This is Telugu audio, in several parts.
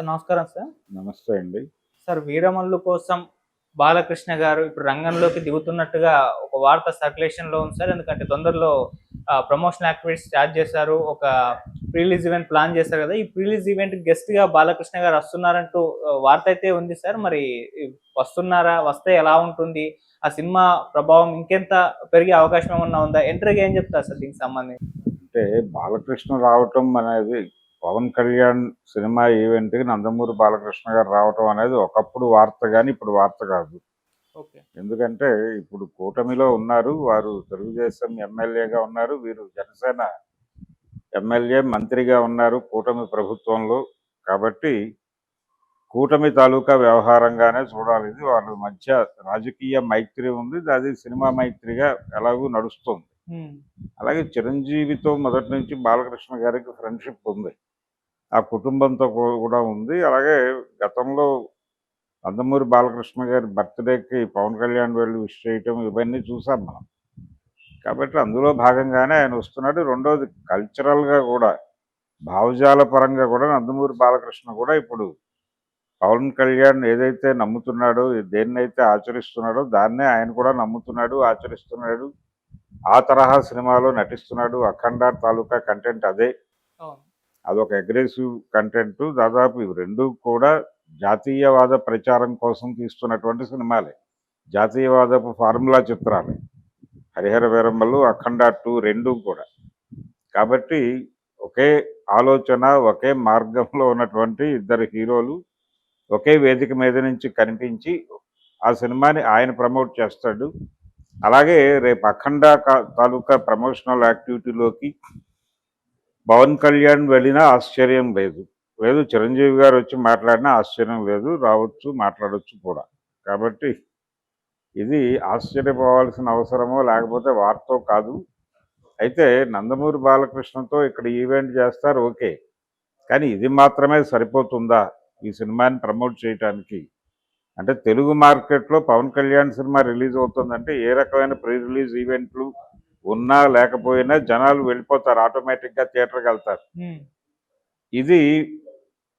సార్ నమస్కారం సార్. నమస్తే అండి. సార్ వీరమల్లు కోసం బాలకృష్ణ గారు ఇప్పుడు రంగంలోకి దిగుతున్నట్టుగా ఒక వార్త సర్క్యులేషన్లో ఉంది సార్. ఎందుకంటే తొందరలో ప్రమోషన్ యాక్టివిటీస్ స్టార్ట్ చేశారు. ఒక ప్రీలీజ్ ఈవెంట్ ప్లాన్ చేశారు కదా. ఈ ప్రీలీజ్ ఈవెంట్ గెస్ట్గా బాలకృష్ణ గారు వస్తున్నారంటూ వార్త అయితే ఉంది సార్. మరి వస్తున్నారా వస్తే ఎలా ఉంటుంది? ఆ సినిమా ప్రభావం ఇంకెంత పెరిగే అవకాశం ఏమన్నా ఉందా? ఎంట్రీగా ఏం చెప్తారు సార్ దీనికి సంబంధించి? అంటే బాలకృష్ణ రావటం అనేది పవన్ కళ్యాణ్ సినిమా ఈవెంట్కి నందమూరి బాలకృష్ణ గారు రావటం అనేది ఒకప్పుడు వార్త కానీ ఇప్పుడు వార్త కాదు. ఓకే. ఎందుకంటే ఇప్పుడు కూటమిలో ఉన్నారు వారు తెలుగుదేశం ఎమ్మెల్యేగా ఉన్నారు వీరు జనసేన ఎమ్మెల్యే మంత్రిగా ఉన్నారు కూటమి ప్రభుత్వంలో. కాబట్టి కూటమి తాలూకా వ్యవహారంగానే చూడాలి. ఇది వాళ్ళ మధ్య రాజకీయ మైత్రి ఉంది అది సినిమా మైత్రిగా ఎలాగూ నడుస్తుంది. అలాగే చిరంజీవితో మొదటి నుంచి బాలకృష్ణ గారికి ఫ్రెండ్షిప్ ఉంది. ఆ కుటుంబంతో కూడా ఉంది. అలాగే గతంలో నందమూరి బాలకృష్ణ గారి బర్త్డేకి పవన్ కళ్యాణ్ వెళ్ళి విష్ చేయటం ఇవన్నీ చూసాం మనం. కాబట్టి అందులో భాగంగానే ఆయన వస్తున్నాడు. రెండోది కల్చరల్గా కూడా భావజాల పరంగా కూడా నందమూరి బాలకృష్ణ కూడా ఇప్పుడు పవన్ కళ్యాణ్ ఏదైతే నమ్ముతున్నాడో దేన్నైతే ఆచరిస్తున్నాడో దాన్నే ఆయన కూడా నమ్ముతున్నాడు ఆచరిస్తున్నాడు. ఆ తరహా సినిమాలో నటిస్తున్నాడు. అఖండ తాలూకా కంటెంట్ అదే. అదొక అగ్రెసివ్ కంటెంట్. దాదాపు ఇవి రెండు కూడా జాతీయవాద ప్రచారం కోసం తీస్తున్నటువంటి సినిమాలే. జాతీయవాదపు ఫార్ములా చిత్రాలే. హరిహర వీరమ్మలు అఖండ టూ రెండు కూడా. కాబట్టి ఒకే ఆలోచన ఒకే మార్గంలో ఉన్నటువంటి ఇద్దరు హీరోలు ఒకే వేదిక మీద నుంచి కనిపించి ఆ సినిమాని ఆయన ప్రమోట్ చేస్తాడు. అలాగే రేపు అఖండ తాలూకా ప్రమోషనల్ యాక్టివిటీలోకి పవన్ కళ్యాణ్ వెళ్ళినా ఆశ్చర్యం లేదు. లేదు చిరంజీవి గారు వచ్చి మాట్లాడినా ఆశ్చర్యం లేదు. రావచ్చు మాట్లాడవచ్చు కూడా. కాబట్టి ఇది ఆశ్చర్యపోవాల్సిన అవసరమో లేకపోతే వార్తో కాదు. అయితే నందమూరి బాలకృష్ణతో ఇక్కడ ఈవెంట్ చేస్తారు ఓకే. కానీ ఇది మాత్రమే సరిపోతుందా ఈ సినిమాని ప్రమోట్ చేయడానికి అంటే తెలుగు మార్కెట్లో పవన్ కళ్యాణ్ సినిమా రిలీజ్ అవుతుందంటే ఏ రకమైన ప్రీ రిలీజ్ ఈవెంట్లు ఉన్నా లేకపోయినా జనాలు వెళ్ళిపోతారు ఆటోమేటిక్గా థియేటర్కి వెళ్తారు. ఇది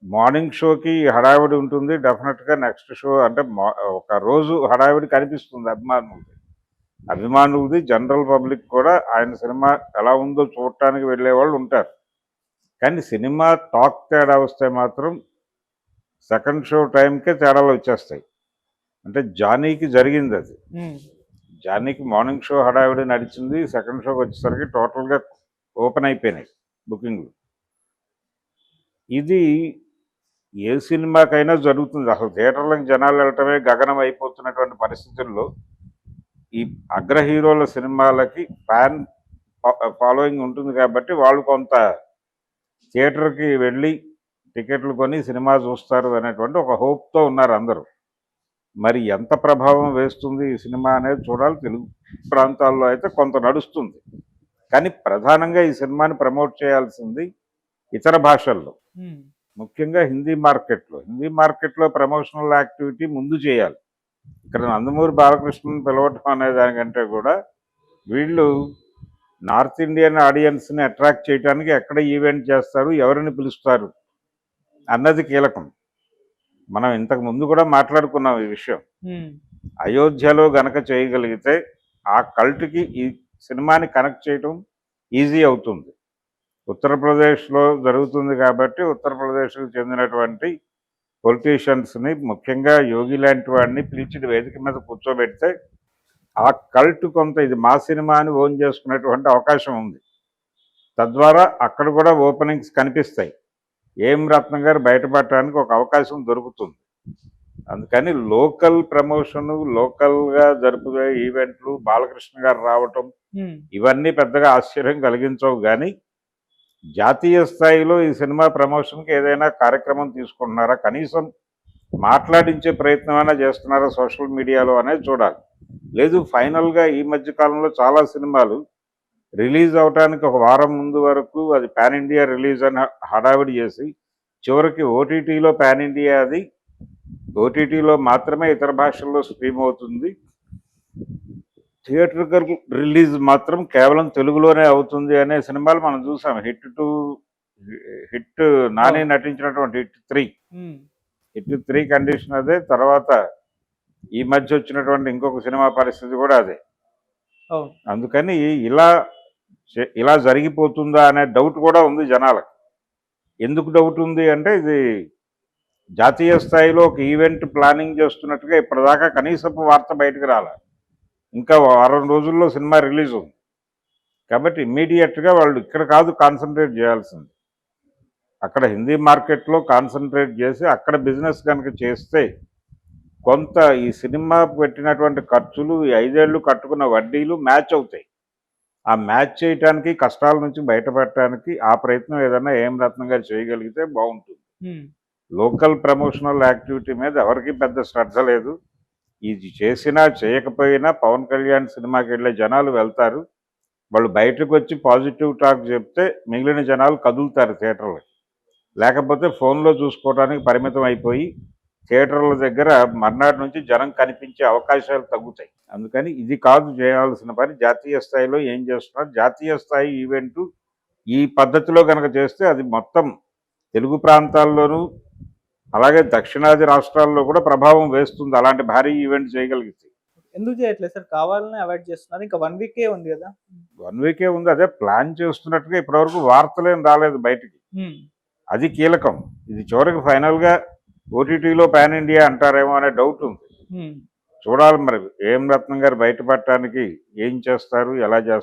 మార్నింగ్ షోకి హడావిడి ఉంటుంది. డెఫినెట్గా నెక్స్ట్ షో అంటే ఒక రోజు హడావిడి కనిపిస్తుంది అభిమానులది అభిమానులది జనరల్ పబ్లిక్ కూడా ఆయన సినిమా ఎలా ఉందో చూడటానికి వెళ్ళే వాళ్ళు ఉంటారు. కానీ సినిమా టాక్ తేడా వస్తే మాత్రం సెకండ్ షో టైంకే తేడాలు వచ్చేస్తాయి. అంటే జానీకి జరిగింది అది. జానీకి మార్నింగ్ షో హడావిడి నడిచింది. సెకండ్ షోకి వచ్చేసరికి టోటల్గా ఓపెన్ అయిపోయినాయి బుకింగ్లు. ఇది ఏ సినిమాకైనా జరుగుతుంది. అసలు థియేటర్లకు జనాలు వెళ్ళటమే గగనం అయిపోతున్నటువంటి పరిస్థితుల్లో ఈ అగ్ర హీరోల సినిమాలకి ఫ్యాన్ ఫాలోయింగ్ ఉంటుంది కాబట్టి వాళ్ళు కొంత థియేటర్కి వెళ్ళి టికెట్లు కొని సినిమా చూస్తారు అనేటువంటి ఒక హోప్తో ఉన్నారు అందరూ. మరి ఎంత ప్రభావం వేస్తుంది ఈ సినిమా అనేది చూడాలి. తెలుగు ప్రాంతాల్లో అయితే కొంత నడుస్తుంది. కానీ ప్రధానంగా ఈ సినిమాని ప్రమోట్ చేయాల్సింది ఇతర భాషల్లో. ముఖ్యంగా హిందీ మార్కెట్లో. హిందీ మార్కెట్లో ప్రమోషనల్ యాక్టివిటీ ముందు చేయాలి. ఇక్కడ నందమూరి బాలకృష్ణన్ పిలవటం అనే దానికంటే కూడా వీళ్ళు నార్త్ ఇండియన్ ఆడియన్స్ని అట్రాక్ట్ చేయడానికి ఎక్కడ ఈవెంట్ చేస్తారు ఎవరిని పిలుస్తారు అన్నది కీలకం. మనం ఇంతకు ముందు కూడా మాట్లాడుకున్నాం ఈ విషయం. అయోధ్యలో గనక చేయగలిగితే ఆ కల్ట్కి ఈ సినిమాని కనెక్ట్ చేయటం ఈజీ అవుతుంది. ఉత్తరప్రదేశ్లో జరుగుతుంది కాబట్టి ఉత్తరప్రదేశ్కు చెందినటువంటి పొలిటీషియన్స్ని ముఖ్యంగా యోగి లాంటి వాడిని పిలిచి వేదిక మీద కూర్చోబెడితే ఆ కల్ట్ కొంత ఇది మా సినిమా అని ఓన్ చేసుకునేటువంటి అవకాశం ఉంది. తద్వారా అక్కడ కూడా ఓపెనింగ్స్ కనిపిస్తాయి. ఏం రత్నం గారు బయటపడటానికి ఒక అవకాశం దొరుకుతుంది. అందుకని లోకల్ ప్రమోషను లోకల్గా జరుపుకునే ఈవెంట్లు బాలకృష్ణ గారు రావటం ఇవన్నీ పెద్దగా ఆశ్చర్యం కలిగించవు. కానీ జాతీయ స్థాయిలో ఈ సినిమా ప్రమోషన్కి ఏదైనా కార్యక్రమం తీసుకుంటున్నారా? కనీసం మాట్లాడించే ప్రయత్నమైనా చేస్తున్నారా సోషల్ మీడియాలో అనేది చూడాలి. లేదు ఫైనల్గా ఈ మధ్య కాలంలో చాలా సినిమాలు రిలీజ్ అవడానికి ఒక వారం ముందు వరకు అది పాన్ ఇండియా రిలీజ్ అని హడావిడి చేసి చివరికి ఓటీటీలో పాన్ ఇండియా అది ఓటీటీలో మాత్రమే ఇతర భాషల్లో స్ట్రీమ్ అవుతుంది. థియేటర్ రిలీజ్ మాత్రం కేవలం తెలుగులోనే అవుతుంది అనే సినిమాలు మనం చూసాం. హిట్ టు హిట్ నాని నటించినటువంటి hit three. Hit three condition అదే తర్వాత ఈ మధ్య వచ్చినటువంటి ఇంకొక సినిమా పరిస్థితి కూడా అదే. అందుకని ఇలా ఇలా జరిగిపోతుందా అనే డౌట్ కూడా ఉంది జనాలకు. ఎందుకు డౌట్ ఉంది అంటే ఇది జాతీయ స్థాయిలో ఒక ఈవెంట్ ప్లానింగ్ చేస్తున్నట్టుగా ఇప్పటిదాకా కనీసపు వార్త బయటకు రాలే. ఇంకా వారం రోజుల్లో సినిమా రిలీజ్ ఉంది. కాబట్టి ఇమ్మీడియట్గా వాళ్ళు ఇక్కడ కాదు కాన్సన్ట్రేట్ చేయాల్సింది. అక్కడ హిందీ మార్కెట్లో కాన్సన్ట్రేట్ చేసి అక్కడ బిజినెస్ కనుక చేస్తే కొంత ఈ సినిమా పెట్టినటువంటి ఖర్చులు ఈ ఐదేళ్ళు కట్టుకున్న వడ్డీలు మ్యాచ్ అవుతాయి. ఆ మ్యాచ్ చేయడానికి కష్టాల నుంచి బయటపడటానికి ఆ ప్రయత్నం ఏదైనా ఏం రత్నం గారు చేయగలిగితే బాగుంటుంది. లోకల్ ప్రమోషనల్ యాక్టివిటీ మీద ఎవరికి పెద్ద శ్రద్ధ లేదు. ఇది చేసినా చేయకపోయినా పవన్ కళ్యాణ్ సినిమాకి వెళ్ళే జనాలు వెళ్తారు. వాళ్ళు బయటకు వచ్చి పాజిటివ్ టాక్ చెప్తే మిగిలిన జనాలు కదులుతారు థియేటర్లకి. లేకపోతే ఫోన్లో చూసుకోవడానికి పరిమితం అయిపోయి థియేటర్ల దగ్గర మర్నాడు నుంచి జనం కనిపించే అవకాశాలు తగ్గుతాయి. అందుకని ఇది కాదు చేయాల్సిన పని. జాతీయ స్థాయిలో ఏం చేస్తున్నారు? జాతీయ స్థాయి ఈవెంట్ ఈ పద్ధతిలో కనుక చేస్తే అది మొత్తం తెలుగు ప్రాంతాల్లోనూ అలాగే దక్షిణాది రాష్ట్రాల్లో కూడా ప్రభావం వేస్తుంది. అలాంటి భారీ ఈవెంట్ చేయగలిగితే. ఎందుకు చేయట్లేదు సార్? కావాలని అవాయిడ్ చేస్తున్నారు. ఇంకా వన్ వీకే ఉంది కదా. వన్ వీకే ఉంది. అదే ప్లాన్ చేస్తున్నట్టుగా ఇప్పటివరకు వార్తలేం రాలేదు బయటికి. అది కీలకం. ఇది చివరికి ఫైనల్గా ఓటీటీలో పాన్ ఇండియా అంటారేమో అనే డౌట్ ఉంది. చూడాలి మరి ఏం రత్నం గారు బయటపడటానికి ఏం చేస్తారు ఎలా చేస్తారు